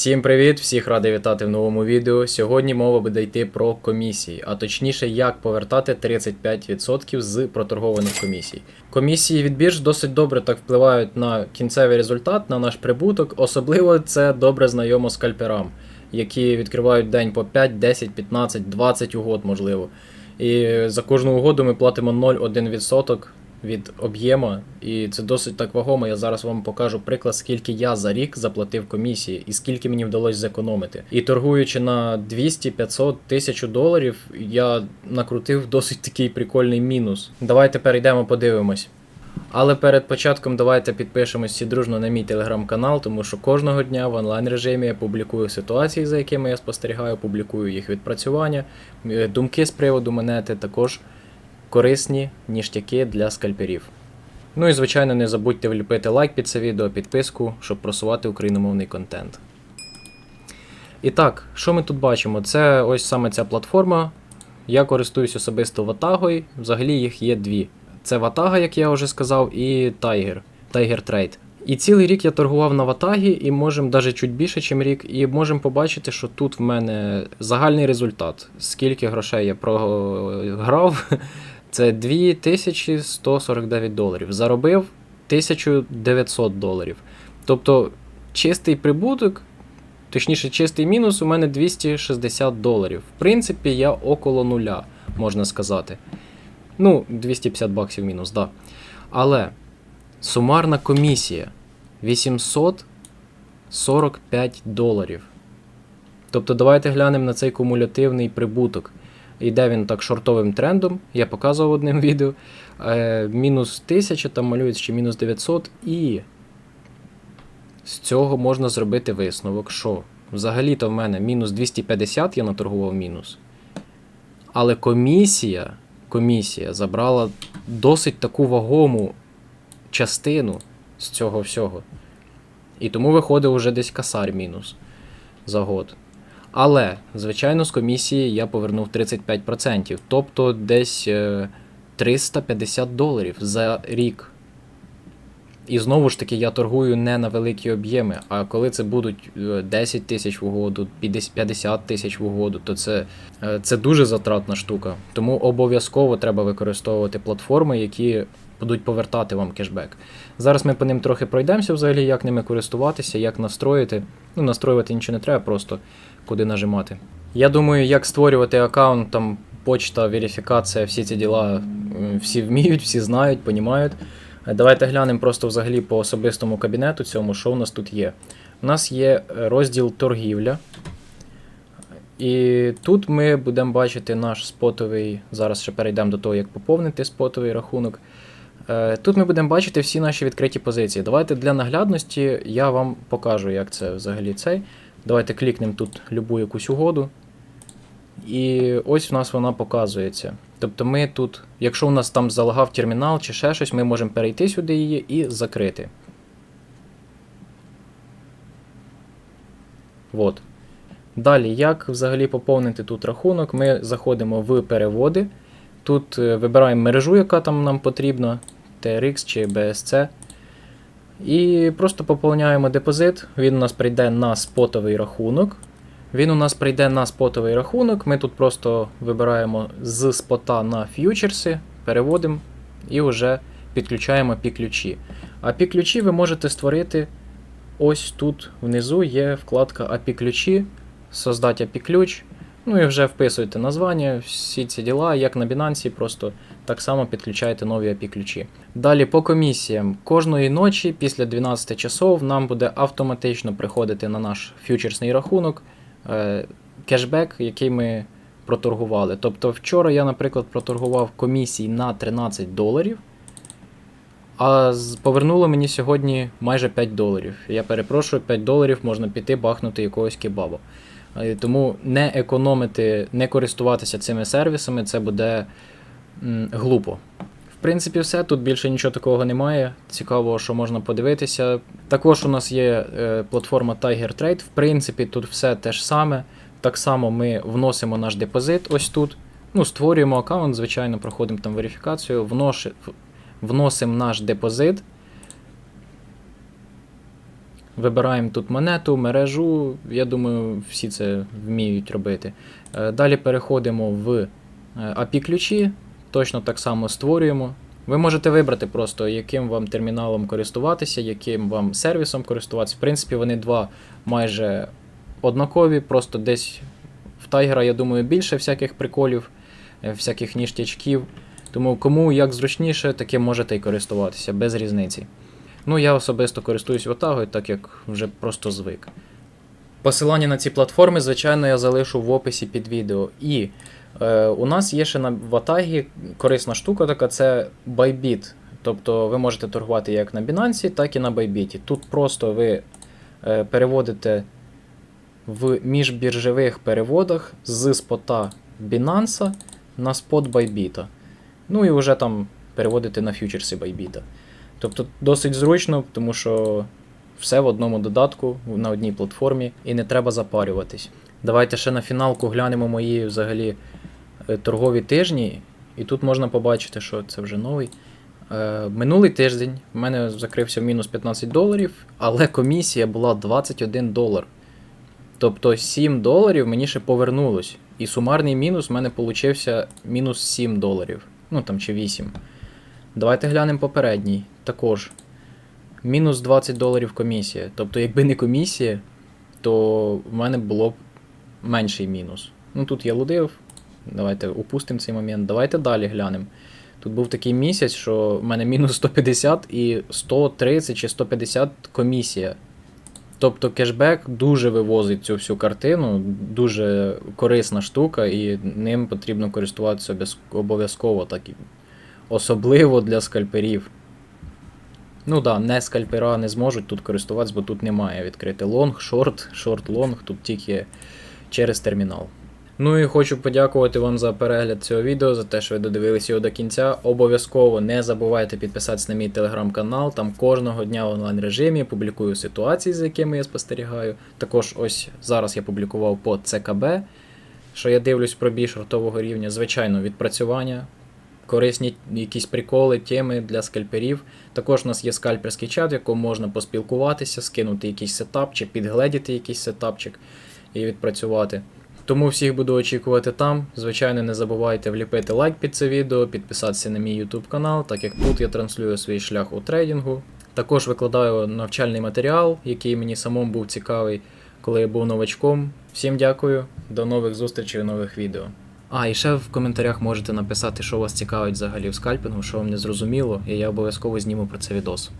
Всім привіт! Всіх радий вітати в новому відео. Сьогодні мова буде йти про комісії, а точніше, як повертати 35% з проторгованих комісій. Комісії від бірж досить добре так впливають на кінцевий результат, на наш прибуток. Особливо це добре знайомо скальперам, які відкривають день по 5, 10, 15, 20 угод, можливо. І за кожну угоду ми платимо 0,1% від об'єма, і це досить так вагомо. Я зараз вам покажу приклад, скільки я за рік заплатив комісії і скільки мені вдалося зекономити. І торгуючи на 200, 500, 1000 доларів, я накрутив досить такий прикольний мінус. Давайте перейдемо, подивимось. Але перед початком давайте підпишемось всі дружно на мій телеграм-канал, тому що кожного дня в онлайн режимі я публікую ситуації, за якими я спостерігаю, публікую їх відпрацювання, е, думки з приводу монети, також корисні ніштяки для скальперів. Ну і звичайно, не забудьте вліпити лайк під це відео, підписку, щоб просувати україномовний контент. І так, що ми тут бачимо? Це ось саме ця платформа. Я користуюсь особисто Ватагою. Взагалі їх є дві. Це Ватага, як я вже сказав, і Tiger, Tiger Trade. І цілий рік я торгував на Ватагі, і можемо навіть чуть більше, ніж рік, і можемо побачити, що тут в мене загальний результат. Скільки грошей я програв, це 2149 доларів. Заробив 1900 доларів. Тобто чистий прибуток, точніше, чистий мінус у мене 260 доларів. В принципі, я около нуля, можна сказати. Ну, 250 баксів мінус. Да. Але сумарна комісія 845 доларів. Тобто, давайте глянемо на цей кумулятивний прибуток. Йде він так шортовим трендом, я показував одним відео. Е, мінус 1000, там малюється ще мінус 900, і з цього можна зробити висновок, що взагалі-то в мене мінус 250 я наторгував мінус. Але комісія, комісія забрала досить таку вагому частину з цього всього. І тому виходить вже десь касар мінус за год. Але, звичайно, з комісії я повернув 35%, тобто десь 350 доларів за рік. І знову ж таки, я торгую не на великі об'єми. А коли це будуть 10 тисяч в угоду, 50 тисяч в угоду, то це, це дуже затратна штука. Тому обов'язково треба використовувати платформи, які будуть повертати вам кешбек. Зараз ми по ним трохи пройдемося, взагалі, як ними користуватися, як настроїти. Ну, настроювати нічого не треба, просто куди нажимати. Я думаю, як створювати аккаунт, там почта, верифікація, всі ці діла всі вміють, всі знають, понімають. Давайте глянемо просто взагалі по особистому кабінету цьому, що у нас тут є. У нас є розділ торгівля. І тут ми будемо бачити наш спотовий. Зараз ще перейдемо до того, як поповнити спотовий рахунок. Тут ми будемо бачити всі наші відкриті позиції. Давайте для наглядності я вам покажу, як це взагалі цей. Давайте клікнемо тут любу якусь угоду. І ось у нас вона показується. Тобто ми тут, якщо у нас там залагав термінал чи ще щось, ми можемо перейти сюди її і закрити. От. Далі, як взагалі поповнити тут рахунок, ми заходимо в переводи. Тут вибираємо мережу, яка там нам потрібна, TRX чи BSC. І просто поповняємо депозит, він у нас прийде на спотовий рахунок. Він у нас прийде на спотовий рахунок. Ми тут просто вибираємо з спота на ф'ючерси, переводимо і вже підключаємо пі-ключі. А пі-ключі ви можете створити ось тут внизу є вкладка API-ключі, создати API-ключ. Ну і вже вписуєте названня, всі ці діла, як на Binance, просто так само підключаєте нові API-ключі. Далі по комісіям. Кожної ночі після 12 часов нам буде автоматично приходити на наш фьючерсний рахунок е, кешбек, який ми проторгували. Тобто вчора я, наприклад, проторгував комісій на 13 доларів, а повернуло мені сьогодні майже 5 доларів. Я перепрошую, 5 доларів можна піти бахнути якогось кебаба. Е, тому не економити, не користуватися цими сервісами, це буде глупо. В принципі, все. Тут більше нічого такого немає. Цікаво, що можна подивитися. Також у нас є е, платформа Tiger Trade. В принципі, тут все те ж саме. Так само ми вносимо наш депозит ось тут. Ну, Створюємо аккаунт, звичайно, проходимо там верифікацію, вносимо наш депозит. Вибираємо тут монету, мережу. Я думаю, всі це вміють робити. Е, Далі переходимо в е, API ключі, точно так само створюємо. Ви можете вибрати просто, яким вам терміналом користуватися, яким вам сервісом користуватися. В принципі, вони два майже однакові, просто десь в Tiger, я думаю, більше всяких приколів, е, всяких ніштячків. Тому кому як зручніше, таким можете і користуватися, без різниці. Ну, я особисто користуюсь Ватагою, так як вже просто звик. Посилання на ці платформи, звичайно, я залишу в описі під відео. І е, у нас є ще на Ватагі корисна штука, така це Bybit. Тобто ви можете торгувати як на Binance, так і на Bybit. Тут просто ви е, переводите в міжбіржових переводах з спота Binance на спот Bybit. Ну і вже там переводите на фьючерси Bybit. Тобто досить зручно, тому що все в одному додатку на одній платформі і не треба запарюватись. Давайте ще на фіналку глянемо мої взагалі е, торгові тижні. І тут можна побачити, що це вже новий. Е, Минулий тиждень в мене закрився мінус 15 доларів, але комісія була 21 долар. Тобто 7 доларів мені ще повернулось. І сумарний мінус в мене получився мінус 7 доларів. Ну там чи 8. Давайте глянемо попередній. Також. Мінус 20 доларів комісія. Тобто, якби не комісія, то в мене було б менший мінус. Ну тут я лудив. Давайте упустимо цей момент. Давайте далі глянемо. Тут був такий місяць, що в мене мінус 150 і 130 чи 150 комісія. Тобто кешбек дуже вивозить цю всю картину, дуже корисна штука, і ним потрібно користуватися обов'язково, так особливо для скальперів. Ну да, не скальпера не зможуть тут користуватися, бо тут немає відкрити лонг, шорт, шорт, лонг, тут тільки через термінал. Ну і хочу подякувати вам за перегляд цього відео, за те, що ви додивилися його до кінця. Обов'язково не забувайте підписатися на мій телеграм-канал. Там кожного дня в онлайн режимі публікую ситуації, з якими я спостерігаю. Також ось зараз я публікував по ЦКБ, що я дивлюсь про більш шортового рівня. Звичайно, відпрацювання, корисні якісь приколи, теми для скальперів. Також у нас є скальперський чат, в якому можна поспілкуватися, скинути якийсь сетап чи підгледіти якийсь сетапчик і відпрацювати. Тому всіх буду очікувати там. Звичайно, не забувайте вліпити лайк під це відео, підписатися на мій YouTube канал, так як тут я транслюю свій шлях у трейдингу. Також викладаю навчальний матеріал, який мені самому був цікавий, коли я був новачком. Всім дякую, до нових зустрічей нових відео. А, і ще в коментарях можете написати, що вас цікавить взагалі в скальпінгу, що вам не зрозуміло, і я обов'язково зніму про це відос.